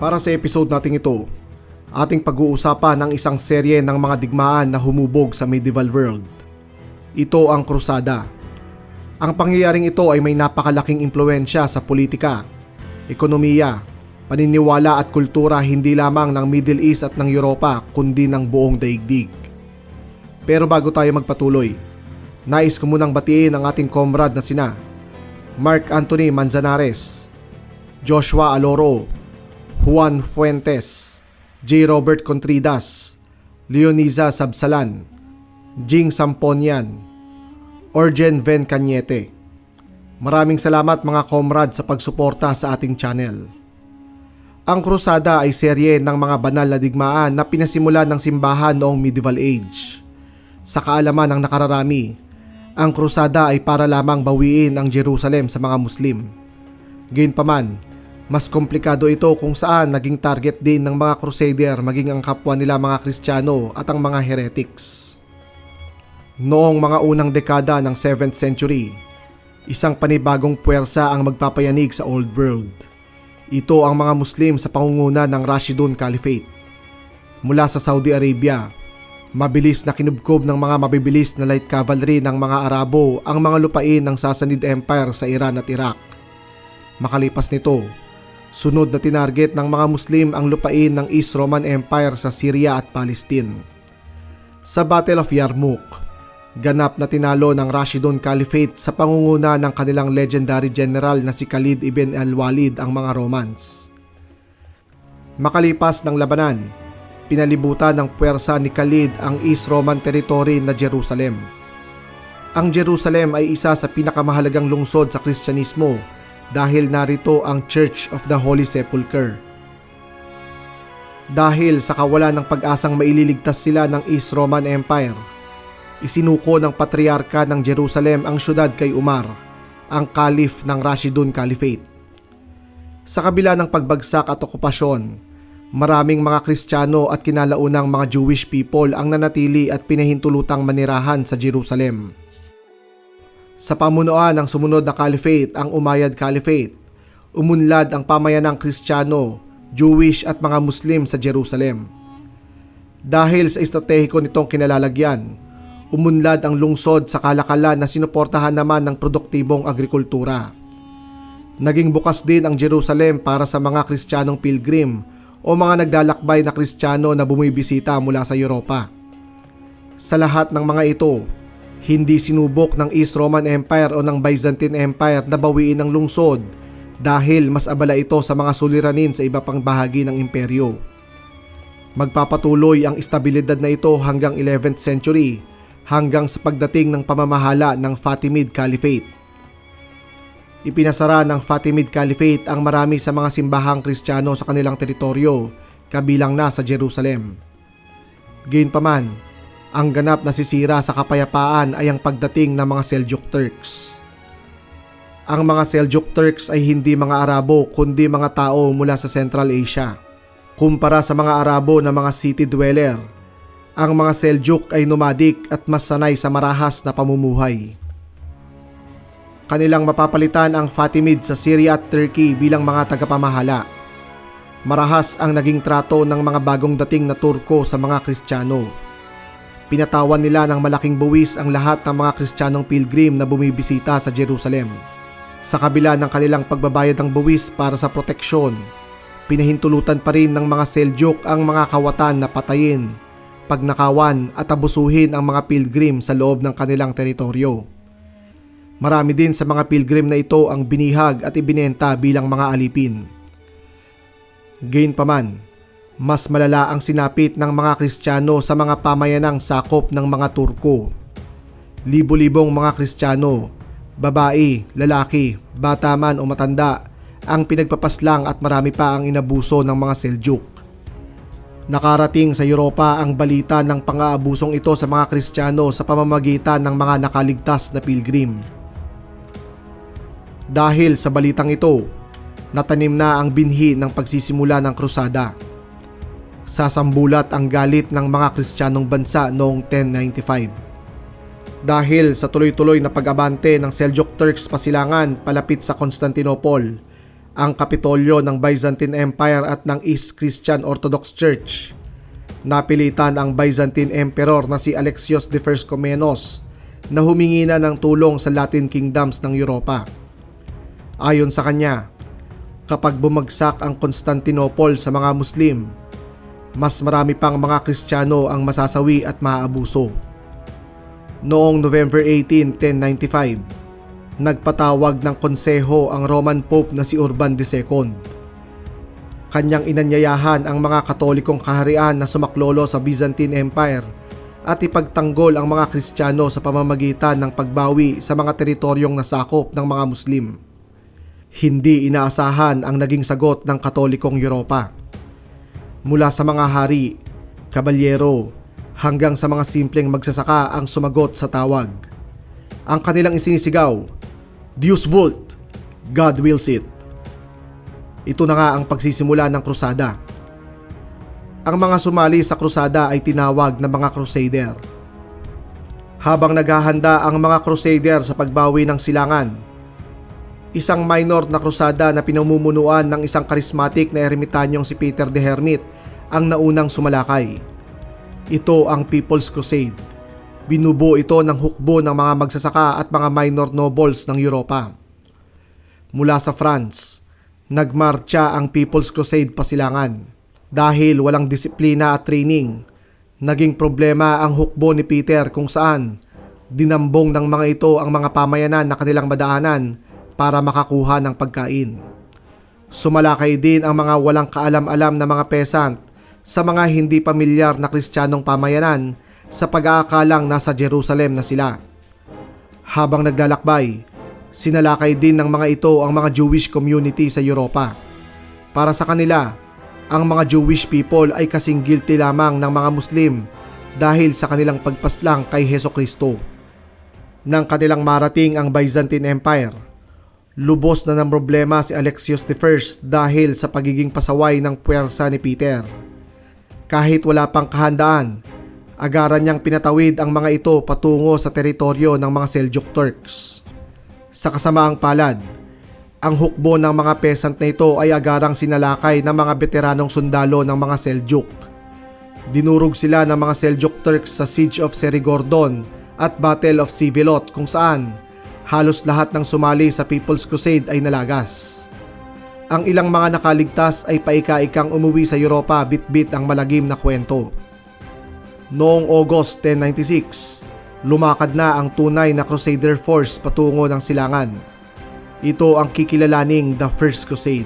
Para sa episode nating ito, ating pag-uusapan ang isang serye ng mga digmaan na humubog sa medieval world. Ito ang krusada. Ang pangyayaring ito ay may napakalaking impluensya sa politika, ekonomiya, paniniwala at kultura hindi lamang ng Middle East at ng Europa kundi ng buong daigdig. Pero bago tayo magpatuloy, nais ko munang batiin ang ating comrade na sina Mark Anthony Manzanares, Joshua Aloro, Juan Fuentes, J. Robert Contridas, Leoniza Sabsalan, Jing Samponian, Orgen Ven Cañete. Maraming salamat mga comrade sa pagsuporta sa ating channel. Ang krusada ay serye ng mga banal na digmaan na pinasimulan ng simbahan noong medieval age. Sa kaalaman ng nakararami, ang krusada ay para lamang bawiin ang Jerusalem sa mga Muslim. Gayunpaman, mas komplikado ito kung saan naging target din ng mga crusader maging ang kapwa nila mga Kristiyano at ang mga heretics. Noong mga unang dekada ng 7th century, isang panibagong puwersa ang magpapayanig sa Old World. Ito ang mga Muslim sa pangunguna ng Rashidun Caliphate. Mula sa Saudi Arabia, Mabilis na kinubkob ng mga mabibilis na light cavalry ng mga Arabo ang mga lupain ng Sassanid Empire sa Iran at Iraq. Makalipas nito, sunod na tinarget ng mga Muslim ang lupain ng East Roman Empire sa Syria at Palestine. Sa Battle of Yarmouk, ganap na tinalo ng Rashidun Caliphate sa pangunguna ng kanilang legendary general na si Khalid ibn al-Walid ang mga Romans. Makalipas ng labanan, pinalibutan ng puwersa ni Khalid ang East Roman territory na Jerusalem. Ang Jerusalem ay isa sa pinakamahalagang lungsod sa Kristyanismo dahil narito ang Church of the Holy Sepulchre. Dahil sa kawalan ng pag-asang maililigtas sila ng East Roman Empire, isinuko ng Patriarka ng Jerusalem ang syudad kay Umar, ang Caliph ng Rashidun Caliphate. Sa kabila ng pagbagsak at okupasyon, Maraming mga Kristiyano at kinalaunang mga Jewish people ang nanatili at pinahintulutang manirahan sa Jerusalem. Sa pamunuan ng sumunod na caliphate, ang Umayyad Caliphate, umunlad ang pamayanang Kristiyano, Jewish at mga Muslim sa Jerusalem. Dahil sa estratehiko nitong kinalalagyan, umunlad ang lungsod sa kalakalan na sinuportahan naman ng produktibong agrikultura. Naging bukas din ang Jerusalem para sa mga Kristiyanong pilgrim o mga naglalakbay na Kristiyano na bumibisita mula sa Europa. Sa lahat ng mga ito, hindi sinubok ng East Roman Empire o ng Byzantine Empire na bawiin ang lungsod dahil mas abala ito sa mga suliranin sa iba pang bahagi ng imperyo. Magpapatuloy ang estabilidad na ito hanggang 11th century hanggang sa pagdating ng pamamahala ng Fatimid Caliphate Ipinasara ng Fatimid Caliphate ang marami sa mga simbahang kristyano sa kanilang teritoryo, kabilang na sa Jerusalem. Gayunpaman, ang ganap na sisira sa kapayapaan ay ang pagdating ng mga Seljuk Turks. Ang mga Seljuk Turks ay hindi mga Arabo kundi mga tao mula sa Central Asia. Kumpara sa mga Arabo na mga city dweller, ang mga Seljuk ay nomadic at mas sanay sa marahas na pamumuhay kanilang mapapalitan ang Fatimid sa Syria at Turkey bilang mga tagapamahala. Marahas ang naging trato ng mga bagong dating na Turko sa mga Kristiyano. Pinatawan nila ng malaking buwis ang lahat ng mga Kristiyanong pilgrim na bumibisita sa Jerusalem. Sa kabila ng kanilang pagbabayad ng buwis para sa proteksyon, pinahintulutan pa rin ng mga Seljuk ang mga kawatan na patayin, pagnakawan at abusuhin ang mga pilgrim sa loob ng kanilang teritoryo. Marami din sa mga pilgrim na ito ang binihag at ibinenta bilang mga alipin. Gayunpaman, mas malala ang sinapit ng mga Kristiyano sa mga pamayanang sakop ng mga Turko. Libo-libong mga Kristiyano, babae, lalaki, bata man o matanda, ang pinagpapaslang at marami pa ang inabuso ng mga Seljuk. Nakarating sa Europa ang balita ng pang-aabusong ito sa mga Kristiyano sa pamamagitan ng mga nakaligtas na pilgrim. Dahil sa balitang ito, natanim na ang binhi ng pagsisimula ng krusada. Sasambulat ang galit ng mga Kristiyanong bansa noong 1095. Dahil sa tuloy-tuloy na pag-abante ng Seljuk Turks pasilangan palapit sa Constantinople, ang Kapitolyo ng Byzantine Empire at ng East Christian Orthodox Church. Napilitan ang Byzantine Emperor na si Alexios I Komnenos na humingi na ng tulong sa Latin Kingdoms ng Europa. Ayon sa kanya, kapag bumagsak ang Constantinople sa mga Muslim, mas marami pang mga Kristiyano ang masasawi at maaabuso. Noong November 18, 1095, nagpatawag ng konseho ang Roman Pope na si Urban II. Kanyang inanyayahan ang mga katolikong kaharian na sumaklolo sa Byzantine Empire at ipagtanggol ang mga Kristiyano sa pamamagitan ng pagbawi sa mga teritoryong nasakop ng mga Muslim. Hindi inaasahan ang naging sagot ng katolikong Europa. Mula sa mga hari, kabalyero, hanggang sa mga simpleng magsasaka ang sumagot sa tawag. Ang kanilang isinisigaw, Deus Vult, God wills it. Ito na nga ang pagsisimula ng krusada. Ang mga sumali sa krusada ay tinawag na mga crusader. Habang naghahanda ang mga crusader sa pagbawi ng silangan, isang minor na krusada na pinamumunuan ng isang karismatik na eremitanyong si Peter the Hermit ang naunang sumalakay. Ito ang People's Crusade. Binubuo ito ng hukbo ng mga magsasaka at mga minor nobles ng Europa. Mula sa France, nagmarcha ang People's Crusade pasilangan. Dahil walang disiplina at training, naging problema ang hukbo ni Peter kung saan dinambong ng mga ito ang mga pamayanan na kanilang madaanan para makakuha ng pagkain. Sumalakay din ang mga walang kaalam-alam na mga peasant sa mga hindi pamilyar na kristyanong pamayanan sa pag-aakalang nasa Jerusalem na sila. Habang naglalakbay, sinalakay din ng mga ito ang mga Jewish community sa Europa. Para sa kanila, ang mga Jewish people ay kasing guilty lamang ng mga Muslim dahil sa kanilang pagpaslang kay Heso Kristo. Nang kanilang marating ang Byzantine Empire, lubos na ng problema si Alexios I dahil sa pagiging pasaway ng puwersa ni Peter. Kahit wala pang kahandaan, agaran niyang pinatawid ang mga ito patungo sa teritoryo ng mga Seljuk Turks. Sa kasamaang palad, ang hukbo ng mga peasant na ito ay agarang sinalakay ng mga veteranong sundalo ng mga Seljuk. Dinurog sila ng mga Seljuk Turks sa Siege of Serigordon at Battle of Sivilot kung saan halos lahat ng sumali sa People's Crusade ay nalagas. Ang ilang mga nakaligtas ay paika-ikang umuwi sa Europa bit-bit ang malagim na kwento. Noong August 1096, lumakad na ang tunay na Crusader force patungo ng silangan ito ang kikilalaning The First Crusade.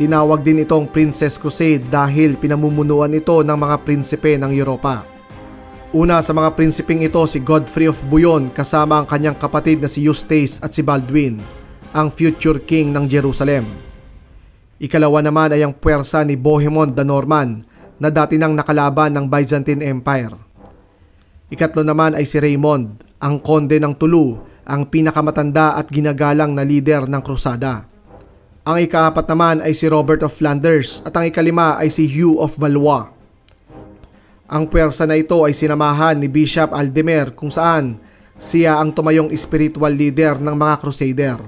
Tinawag din itong Princess Crusade dahil pinamumunuan ito ng mga prinsipe ng Europa. Una sa mga prinsipeng ito si Godfrey of Bouillon kasama ang kanyang kapatid na si Eustace at si Baldwin, ang future king ng Jerusalem. Ikalawa naman ay ang puwersa ni Bohemond the Norman na dati nang nakalaban ng Byzantine Empire. Ikatlo naman ay si Raymond, ang konde ng Tulu ang pinakamatanda at ginagalang na lider ng krusada. Ang ikaapat naman ay si Robert of Flanders at ang ikalima ay si Hugh of Valois. Ang puwersa na ito ay sinamahan ni Bishop Aldemer kung saan siya ang tumayong spiritual leader ng mga crusader.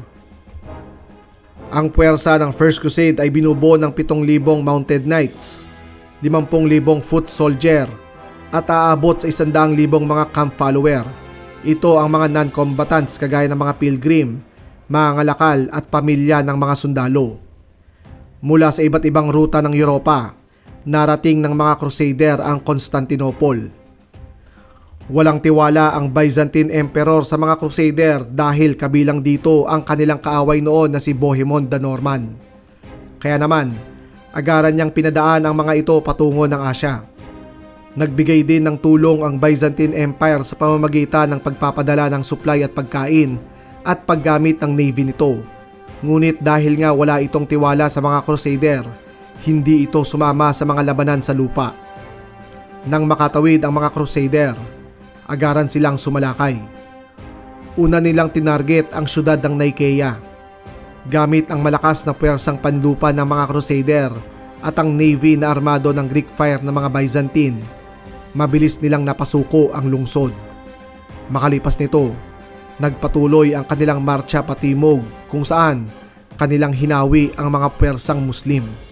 Ang puwersa ng First Crusade ay binubuo ng 7,000 mounted knights, 50,000 foot soldier at aabot sa 100,000 mga camp follower ito ang mga non-combatants kagaya ng mga pilgrim, mga ngalakal at pamilya ng mga sundalo. Mula sa iba't ibang ruta ng Europa, narating ng mga crusader ang Constantinople. Walang tiwala ang Byzantine Emperor sa mga crusader dahil kabilang dito ang kanilang kaaway noon na si Bohemond the Norman. Kaya naman, agaran niyang pinadaan ang mga ito patungo ng Asya. Nagbigay din ng tulong ang Byzantine Empire sa pamamagitan ng pagpapadala ng supply at pagkain at paggamit ng navy nito. Ngunit dahil nga wala itong tiwala sa mga crusader, hindi ito sumama sa mga labanan sa lupa. Nang makatawid ang mga crusader, agaran silang sumalakay. Una nilang tinarget ang syudad ng Nicaea. Gamit ang malakas na puwersang panlupa ng mga crusader at ang navy na armado ng Greek fire ng mga Byzantine, mabilis nilang napasuko ang lungsod. Makalipas nito, nagpatuloy ang kanilang marcha patimog kung saan kanilang hinawi ang mga puwersang Muslim.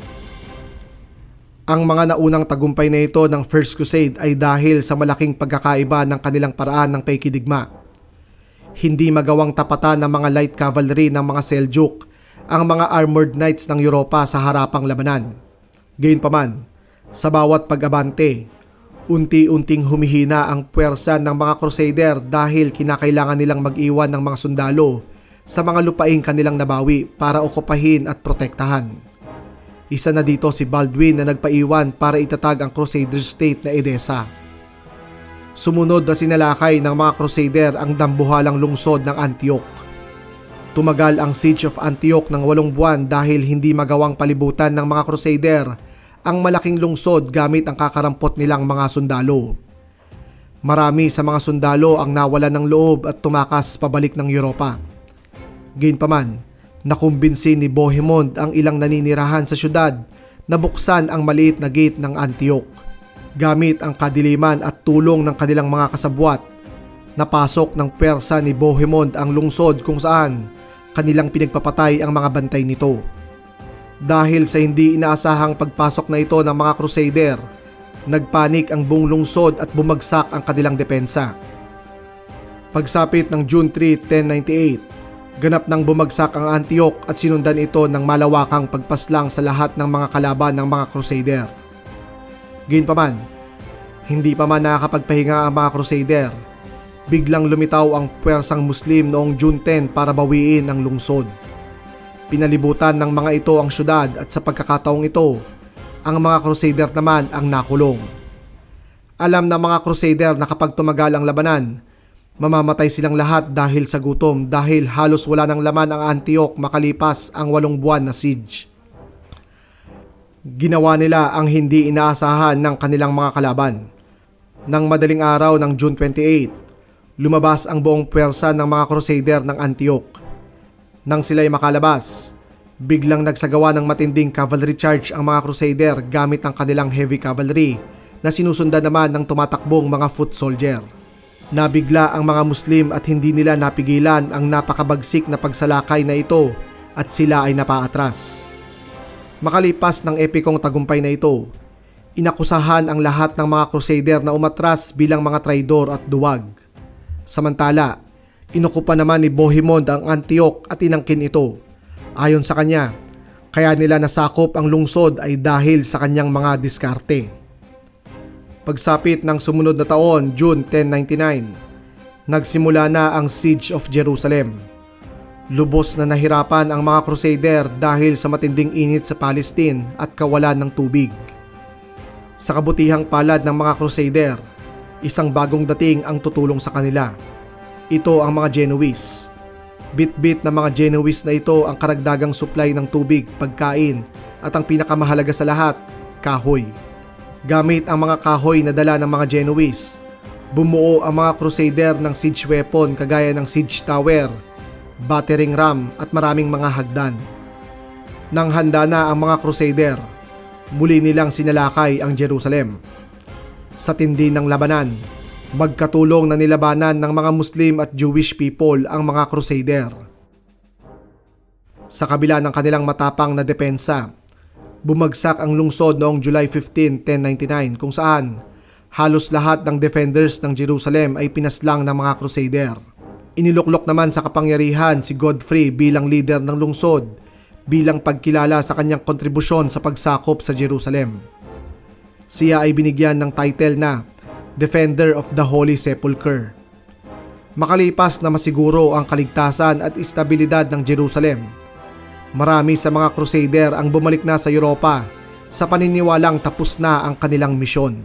Ang mga naunang tagumpay na ito ng First Crusade ay dahil sa malaking pagkakaiba ng kanilang paraan ng paikidigma. Hindi magawang tapatan ng mga light cavalry ng mga Seljuk ang mga armored knights ng Europa sa harapang labanan. Gayunpaman, sa bawat pag-abante, unti-unting humihina ang puwersa ng mga crusader dahil kinakailangan nilang mag-iwan ng mga sundalo sa mga lupaing kanilang nabawi para okupahin at protektahan. Isa na dito si Baldwin na nagpaiwan para itatag ang crusader state na Edessa. Sumunod na sinalakay ng mga crusader ang dambuhalang lungsod ng Antioch. Tumagal ang Siege of Antioch ng walong buwan dahil hindi magawang palibutan ng mga crusader ang malaking lungsod gamit ang kakarampot nilang mga sundalo. Marami sa mga sundalo ang nawalan ng loob at tumakas pabalik ng Europa. Gayunpaman, nakumbinsi ni Bohemond ang ilang naninirahan sa syudad na buksan ang maliit na gate ng Antioch. Gamit ang kadiliman at tulong ng kanilang mga kasabwat, napasok ng persa ni Bohemond ang lungsod kung saan kanilang pinagpapatay ang mga bantay nito. Dahil sa hindi inaasahang pagpasok na ito ng mga crusader, nagpanik ang buong lungsod at bumagsak ang kanilang depensa. Pagsapit ng June 3, 1098, ganap nang bumagsak ang Antioch at sinundan ito ng malawakang pagpaslang sa lahat ng mga kalaban ng mga crusader. Gayunpaman, hindi pa man nakakapagpahinga ang mga crusader. Biglang lumitaw ang puwersang Muslim noong June 10 para bawiin ang lungsod. Pinalibutan ng mga ito ang syudad at sa pagkakataong ito, ang mga crusader naman ang nakulong. Alam ng mga crusader na kapag tumagal ang labanan, mamamatay silang lahat dahil sa gutom dahil halos wala ng laman ang Antioch makalipas ang walong buwan na siege. Ginawa nila ang hindi inaasahan ng kanilang mga kalaban. Nang madaling araw ng June 28, lumabas ang buong puwersa ng mga crusader ng Antioch. Nang sila'y makalabas, biglang nagsagawa ng matinding cavalry charge ang mga crusader gamit ang kanilang heavy cavalry na sinusundan naman ng tumatakbong mga foot soldier. Nabigla ang mga Muslim at hindi nila napigilan ang napakabagsik na pagsalakay na ito at sila ay napaatras. Makalipas ng epikong tagumpay na ito, inakusahan ang lahat ng mga crusader na umatras bilang mga traidor at duwag. Samantala, inukupa naman ni Bohemond ang Antioch at inangkin ito. Ayon sa kanya, kaya nila nasakop ang lungsod ay dahil sa kanyang mga diskarte. Pagsapit ng sumunod na taon, June 1099, nagsimula na ang Siege of Jerusalem. Lubos na nahirapan ang mga crusader dahil sa matinding init sa Palestine at kawalan ng tubig. Sa kabutihang palad ng mga crusader, isang bagong dating ang tutulong sa kanila. Ito ang mga Genoese. Bit-bit na mga Genoese na ito ang karagdagang supply ng tubig, pagkain at ang pinakamahalaga sa lahat, kahoy. Gamit ang mga kahoy na dala ng mga Genoese, bumuo ang mga crusader ng siege weapon kagaya ng siege tower, battering ram at maraming mga hagdan. Nang handa na ang mga crusader, muli nilang sinalakay ang Jerusalem. Sa tindi ng labanan, magkatulong na nilabanan ng mga Muslim at Jewish people ang mga crusader. Sa kabila ng kanilang matapang na depensa, bumagsak ang lungsod noong July 15, 1099 kung saan halos lahat ng defenders ng Jerusalem ay pinaslang ng mga crusader. Iniluklok naman sa kapangyarihan si Godfrey bilang leader ng lungsod bilang pagkilala sa kanyang kontribusyon sa pagsakop sa Jerusalem. Siya ay binigyan ng title na Defender of the Holy Sepulchre. Makalipas na masiguro ang kaligtasan at istabilidad ng Jerusalem, marami sa mga crusader ang bumalik na sa Europa sa paniniwalang tapos na ang kanilang misyon.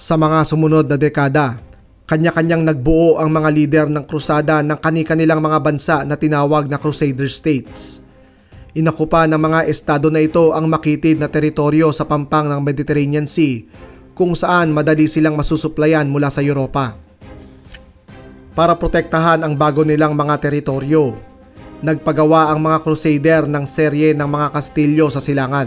Sa mga sumunod na dekada, kanya-kanyang nagbuo ang mga lider ng krusada ng kani-kanilang mga bansa na tinawag na Crusader States. Inakupa ng mga estado na ito ang makitid na teritoryo sa pampang ng Mediterranean Sea kung saan madali silang masusuplayan mula sa Europa. Para protektahan ang bago nilang mga teritoryo, nagpagawa ang mga crusader ng serye ng mga kastilyo sa silangan.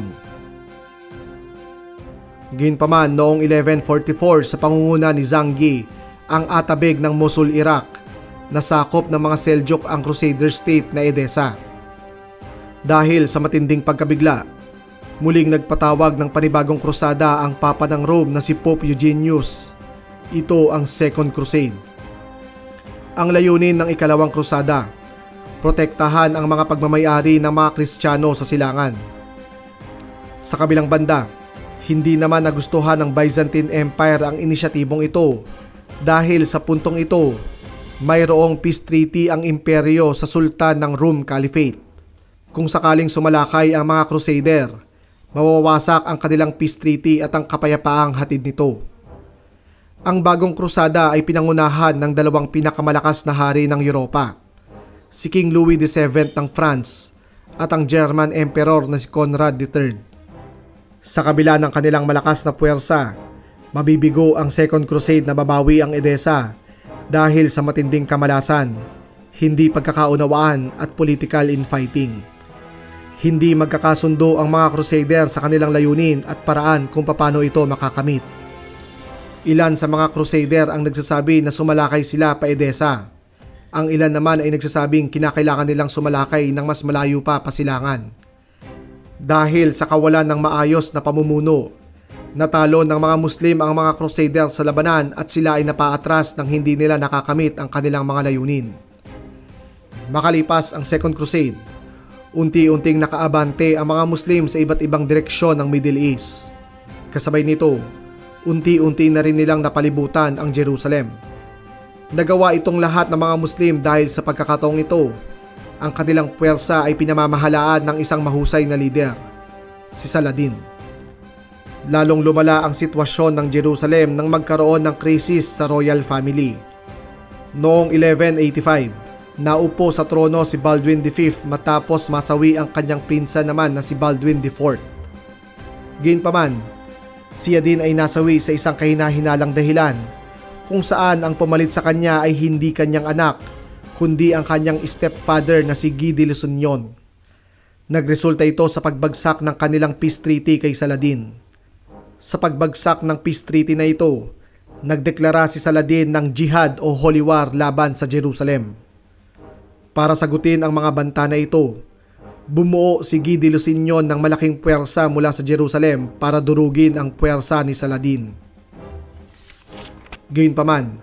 Ginpaman noong 1144 sa pangunguna ni Zanggi, ang atabig ng Mosul, Iraq, nasakop ng mga Seljuk ang Crusader state na Edessa. Dahil sa matinding pagkabigla, muling nagpatawag ng panibagong krusada ang Papa ng Rome na si Pope Eugenius. Ito ang Second Crusade. Ang layunin ng ikalawang krusada, protektahan ang mga pagmamayari ng mga Kristiyano sa silangan. Sa kabilang banda, hindi naman nagustuhan ng Byzantine Empire ang inisyatibong ito dahil sa puntong ito, mayroong peace treaty ang imperyo sa sultan ng Rome Caliphate. Kung sakaling sumalakay ang mga crusader, mawawasak ang kanilang peace treaty at ang kapayapaang hatid nito. Ang bagong krusada ay pinangunahan ng dalawang pinakamalakas na hari ng Europa, si King Louis VII ng France at ang German Emperor na si Conrad III. Sa kabila ng kanilang malakas na puwersa, mabibigo ang Second Crusade na babawi ang Edessa dahil sa matinding kamalasan, hindi pagkakaunawaan at political infighting. Hindi magkakasundo ang mga crusader sa kanilang layunin at paraan kung paano ito makakamit. Ilan sa mga crusader ang nagsasabi na sumalakay sila pa Edessa. Ang ilan naman ay nagsasabing kinakailangan nilang sumalakay ng mas malayo pa pasilangan. Dahil sa kawalan ng maayos na pamumuno, natalo ng mga Muslim ang mga crusader sa labanan at sila ay napaatras nang hindi nila nakakamit ang kanilang mga layunin. Makalipas ang Second Crusade, unti-unting nakaabante ang mga Muslim sa iba't ibang direksyon ng Middle East. Kasabay nito, unti-unti na rin nilang napalibutan ang Jerusalem. Nagawa itong lahat ng mga Muslim dahil sa pagkakataong ito, ang kanilang puwersa ay pinamamahalaan ng isang mahusay na lider, si Saladin. Lalong lumala ang sitwasyon ng Jerusalem nang magkaroon ng krisis sa royal family. Noong 1185, naupo sa trono si Baldwin V matapos masawi ang kanyang pinsan naman na si Baldwin IV. Gayunpaman, siya din ay nasawi sa isang kahinahinalang dahilan kung saan ang pumalit sa kanya ay hindi kanyang anak kundi ang kanyang stepfather na si Guy de Lusignan. Nagresulta ito sa pagbagsak ng kanilang peace treaty kay Saladin. Sa pagbagsak ng peace treaty na ito, nagdeklara si Saladin ng jihad o holy war laban sa Jerusalem. Para sagutin ang mga banta na ito, bumuo si Guy de Lusignan ng malaking puwersa mula sa Jerusalem para durugin ang puwersa ni Saladin. Gayunpaman,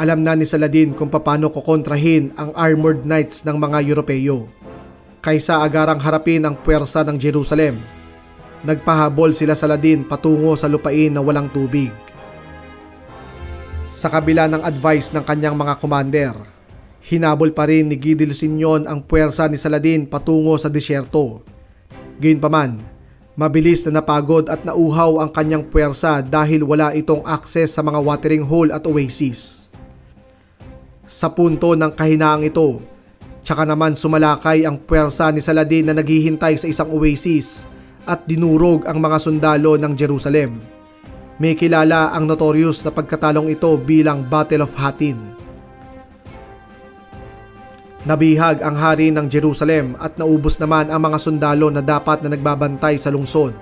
alam na ni Saladin kung paano kukontrahin ang armored knights ng mga Europeo. Kaysa agarang harapin ang puwersa ng Jerusalem, nagpahabol sila Saladin patungo sa lupain na walang tubig. Sa kabila ng advice ng kanyang mga commander, hinabol pa rin ni de Lusignan ang puwersa ni Saladin patungo sa disyerto. Gayunpaman, mabilis na napagod at nauhaw ang kanyang puwersa dahil wala itong access sa mga watering hole at oasis. Sa punto ng kahinaang ito, tsaka naman sumalakay ang puwersa ni Saladin na naghihintay sa isang oasis at dinurog ang mga sundalo ng Jerusalem. May kilala ang notorious na pagkatalong ito bilang Battle of Hattin. Nabihag ang hari ng Jerusalem at naubos naman ang mga sundalo na dapat na nagbabantay sa lungsod.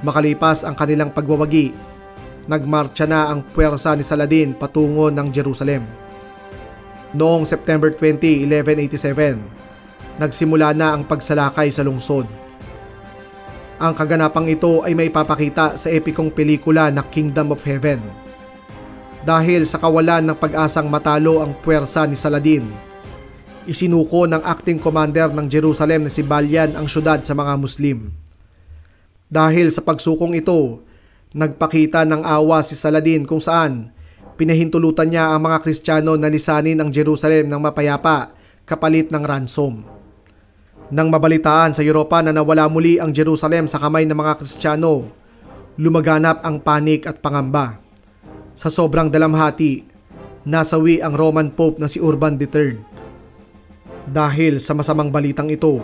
Makalipas ang kanilang pagwawagi, nagmarcha na ang puwersa ni Saladin patungo ng Jerusalem. Noong September 20, 1187, nagsimula na ang pagsalakay sa lungsod. Ang kaganapang ito ay may papakita sa epikong pelikula na Kingdom of Heaven. Dahil sa kawalan ng pag-asang matalo ang puwersa ni Saladin, isinuko ng acting commander ng Jerusalem na si Balyan ang syudad sa mga Muslim. Dahil sa pagsukong ito, nagpakita ng awa si Saladin kung saan pinahintulutan niya ang mga Kristiyano na lisanin ang Jerusalem ng mapayapa kapalit ng ransom. Nang mabalitaan sa Europa na nawala muli ang Jerusalem sa kamay ng mga Kristiyano, lumaganap ang panik at pangamba. Sa sobrang dalamhati, nasawi ang Roman Pope na si Urban III. Dahil sa masamang balitang ito,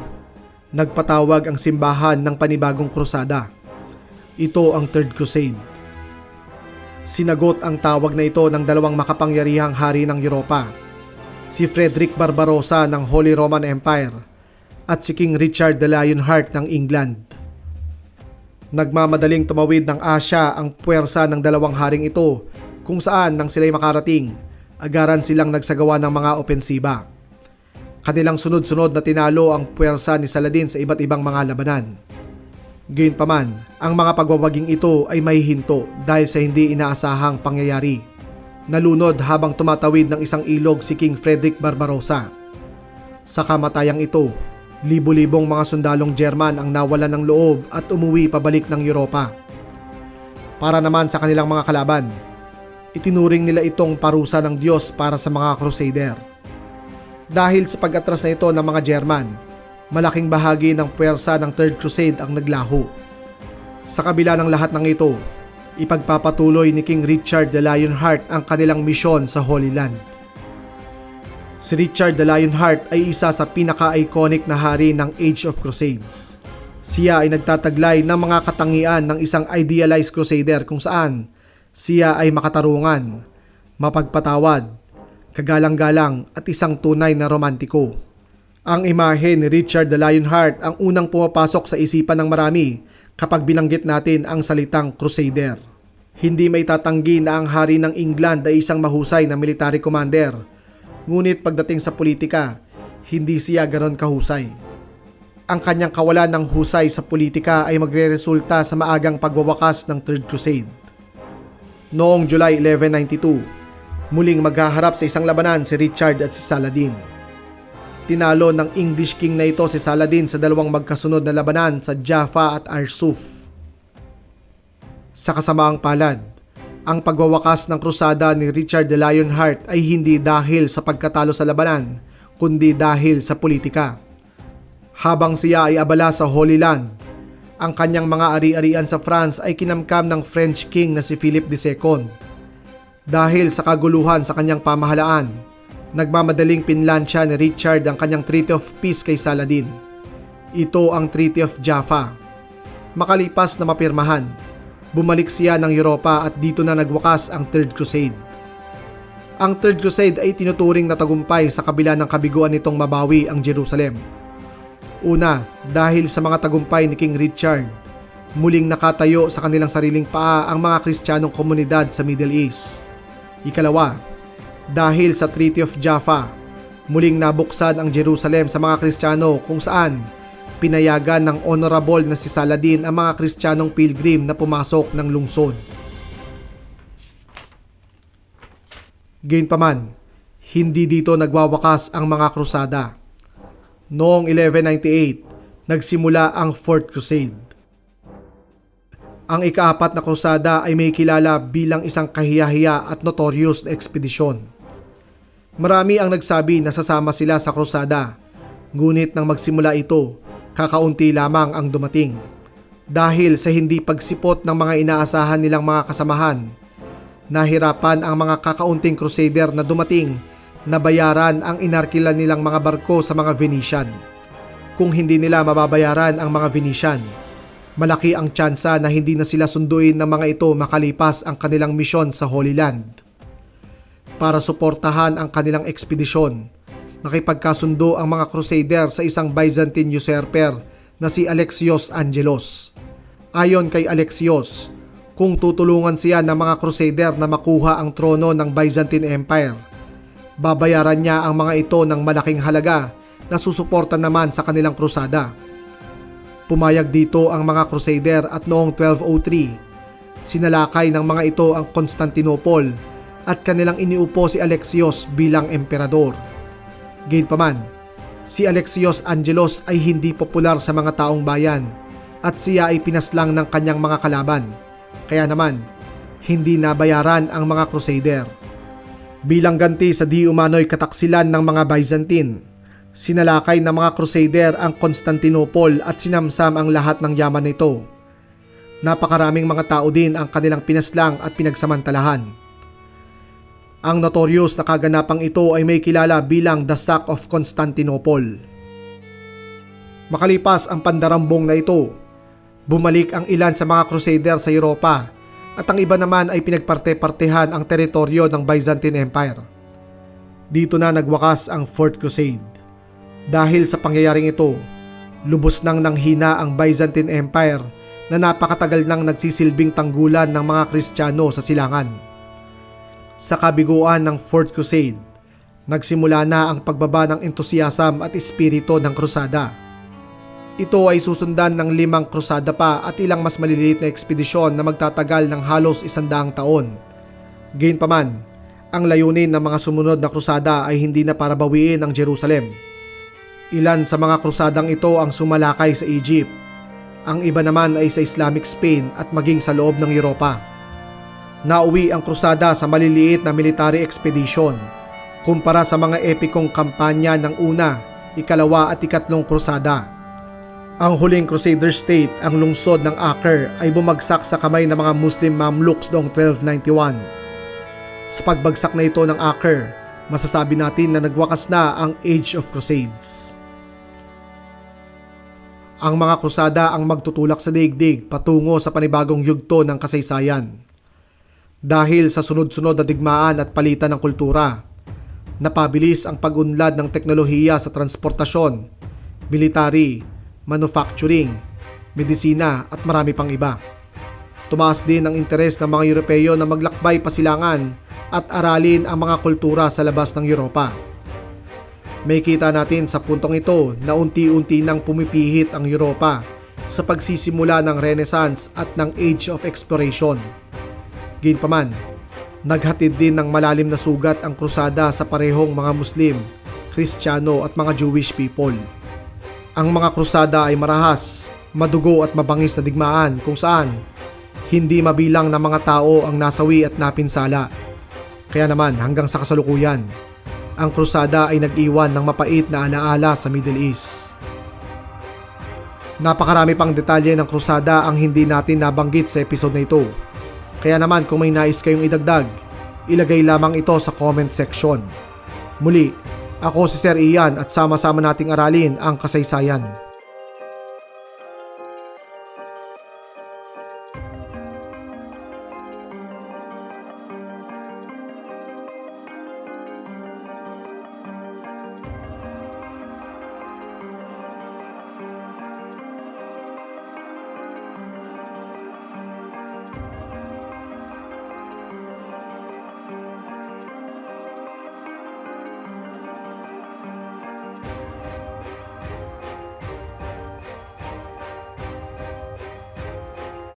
nagpatawag ang simbahan ng panibagong krusada. Ito ang Third Crusade. Sinagot ang tawag na ito ng dalawang makapangyarihang hari ng Europa, si Frederick Barbarossa ng Holy Roman Empire at si King Richard the Lionheart ng England. Nagmamadaling tumawid ng Asya ang puwersa ng dalawang haring ito kung saan nang sila'y makarating, agaran silang nagsagawa ng mga opensiba. Kanilang sunod-sunod na tinalo ang puwersa ni Saladin sa iba't ibang mga labanan. Gayunpaman, ang mga pagwawaging ito ay may hinto dahil sa hindi inaasahang pangyayari. Nalunod habang tumatawid ng isang ilog si King Frederick Barbarossa. Sa kamatayang ito, libo-libong mga sundalong German ang nawalan ng loob at umuwi pabalik ng Europa. Para naman sa kanilang mga kalaban, itinuring nila itong parusa ng Diyos para sa mga Crusader. Dahil sa pag-atras na ito ng mga German, malaking bahagi ng puwersa ng Third Crusade ang naglaho. Sa kabila ng lahat ng ito, ipagpapatuloy ni King Richard the Lionheart ang kanilang misyon sa Holy Land. Si Richard the Lionheart ay isa sa pinaka-iconic na hari ng Age of Crusades. Siya ay nagtataglay ng mga katangian ng isang idealized crusader kung saan siya ay makatarungan, mapagpatawad, kagalang-galang at isang tunay na romantiko. Ang imahe ni Richard the Lionheart ang unang pumapasok sa isipan ng marami kapag binanggit natin ang salitang crusader. Hindi may tatanggi na ang hari ng England ay isang mahusay na military commander. Ngunit pagdating sa politika, hindi siya ganon kahusay. Ang kanyang kawalan ng husay sa politika ay magreresulta sa maagang pagwawakas ng Third Crusade. Noong July 1192, muling maghaharap sa isang labanan si Richard at si Saladin. Tinalo ng English king na ito si Saladin sa dalawang magkasunod na labanan sa Jaffa at Arsuf. Sa kasamaang palad, ang pagwawakas ng krusada ni Richard the Lionheart ay hindi dahil sa pagkatalo sa labanan, kundi dahil sa politika. Habang siya ay abala sa Holy Land, ang kanyang mga ari-arian sa France ay kinamkam ng French King na si Philip II. Dahil sa kaguluhan sa kanyang pamahalaan, nagmamadaling pinlansya ni Richard ang kanyang Treaty of Peace kay Saladin. Ito ang Treaty of Jaffa. Makalipas na mapirmahan, bumalik siya ng Europa at dito na nagwakas ang Third Crusade. Ang Third Crusade ay tinuturing na tagumpay sa kabila ng kabiguan nitong mabawi ang Jerusalem. Una, dahil sa mga tagumpay ni King Richard, muling nakatayo sa kanilang sariling paa ang mga Kristiyanong komunidad sa Middle East. Ikalawa, dahil sa Treaty of Jaffa, muling nabuksan ang Jerusalem sa mga Kristiyano kung saan pinayagan ng honorable na si Saladin ang mga Kristiyanong pilgrim na pumasok ng lungsod. Gayunpaman, hindi dito nagwawakas ang mga krusada. Noong 1198, nagsimula ang Fourth Crusade. Ang ikaapat na krusada ay may kilala bilang isang kahiyahiya at notorious na ekspedisyon. Marami ang nagsabi na sasama sila sa krusada, ngunit nang magsimula ito, kakaunti lamang ang dumating. Dahil sa hindi pagsipot ng mga inaasahan nilang mga kasamahan, nahirapan ang mga kakaunting crusader na dumating na bayaran ang inarkilan nilang mga barko sa mga Venetian. Kung hindi nila mababayaran ang mga Venetian, malaki ang tsansa na hindi na sila sunduin ng mga ito makalipas ang kanilang misyon sa Holy Land. Para suportahan ang kanilang ekspedisyon, nakipagkasundo ang mga crusader sa isang Byzantine usurper na si Alexios Angelos. Ayon kay Alexios, kung tutulungan siya ng mga crusader na makuha ang trono ng Byzantine Empire, babayaran niya ang mga ito ng malaking halaga na susuporta naman sa kanilang krusada. Pumayag dito ang mga crusader at noong 1203, sinalakay ng mga ito ang Constantinople at kanilang iniupo si Alexios bilang emperador. Gayunpaman, si Alexios Angelos ay hindi popular sa mga taong bayan at siya ay pinaslang ng kanyang mga kalaban. Kaya naman, hindi nabayaran ang mga crusader. Bilang ganti sa di umano'y kataksilan ng mga Byzantine, sinalakay ng mga crusader ang Constantinople at sinamsam ang lahat ng yaman nito. Napakaraming mga tao din ang kanilang pinaslang at pinagsamantalahan. Ang notorious na kaganapang ito ay may kilala bilang The Sack of Constantinople. Makalipas ang pandarambong na ito, bumalik ang ilan sa mga crusader sa Europa at ang iba naman ay pinagparte-partehan ang teritoryo ng Byzantine Empire. Dito na nagwakas ang Fourth Crusade. Dahil sa pangyayaring ito, lubos nang nanghina ang Byzantine Empire na napakatagal nang nagsisilbing tanggulan ng mga Kristiyano sa silangan. Sa kabiguan ng Fourth Crusade, Nagsimula na ang pagbaba ng entusiasm at espiritu ng krusada. Ito ay susundan ng limang krusada pa at ilang mas maliliit na ekspedisyon na magtatagal ng halos isandaang taon. Gayunpaman, ang layunin ng mga sumunod na krusada ay hindi na para bawiin ang Jerusalem. Ilan sa mga krusadang ito ang sumalakay sa Egypt. Ang iba naman ay sa Islamic Spain at maging sa loob ng Europa. Nauwi ang krusada sa maliliit na military expedition kumpara sa mga epikong kampanya ng una, ikalawa at ikatlong krusada. Ang huling Crusader state, ang lungsod ng Acre ay bumagsak sa kamay ng mga Muslim Mamluks noong 1291. Sa pagbagsak na ito ng Acre, masasabi natin na nagwakas na ang Age of Crusades. Ang mga krusada ang magtutulak sa daigdig patungo sa panibagong yugto ng kasaysayan. Dahil sa sunod-sunod na digmaan at palitan ng kultura, napabilis ang pag-unlad ng teknolohiya sa transportasyon, military, manufacturing, medisina at marami pang iba. Tumaas din ang interes ng mga Europeo na maglakbay pasilangan at aralin ang mga kultura sa labas ng Europa. May kita natin sa puntong ito na unti-unti nang pumipihit ang Europa sa pagsisimula ng Renaissance at ng Age of Exploration. Gayunpaman, naghatid din ng malalim na sugat ang krusada sa parehong mga Muslim, Kristiyano at mga Jewish people. Ang mga krusada ay marahas, madugo at mabangis na digmaan kung saan hindi mabilang na mga tao ang nasawi at napinsala. Kaya naman hanggang sa kasalukuyan, ang krusada ay nag-iwan ng mapait na alaala sa Middle East. Napakarami pang detalye ng krusada ang hindi natin nabanggit sa episode na ito. Kaya naman kung may nais kayong idagdag, ilagay lamang ito sa comment section. Muli, ako si Sir Ian at sama-sama nating aralin ang kasaysayan.